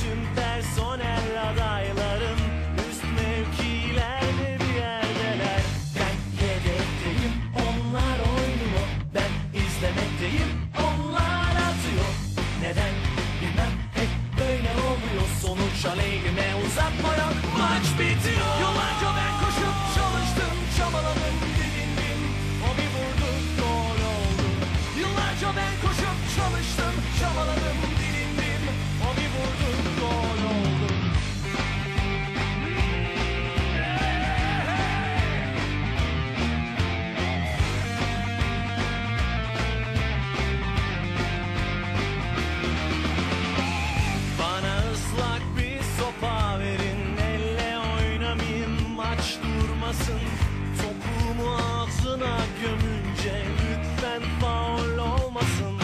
tüm personel adaylarım. olmasın.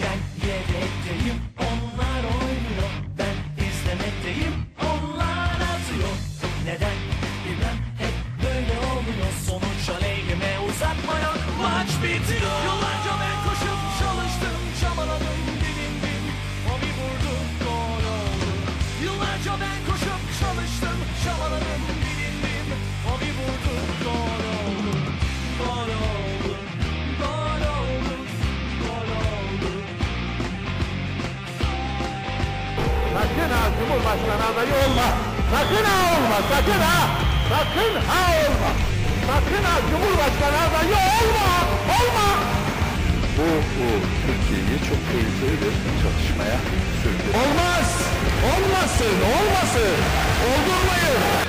Ben yedekteyim onlar oynuyor. Ben izlemekteyim onlar atıyor. Neden bilmem hep böyle oluyor Sonuç aleyhime uzatma yok maç bitir sakın ha Cumhurbaşkanı adayı olma. Sakın ha olma, sakın ha. Sakın ha olma. Sakın ha Cumhurbaşkanı adayı olma, olma. Bu, bu Türkiye'yi çok tehlikeli bir çatışmaya sürdü. Olmaz, olmasın, olmasın. Oldurmayın.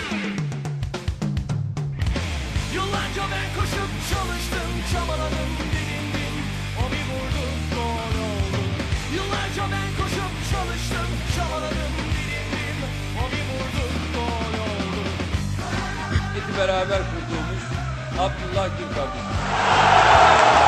beraber kurduğumuz Abdullah Gül kardeşim.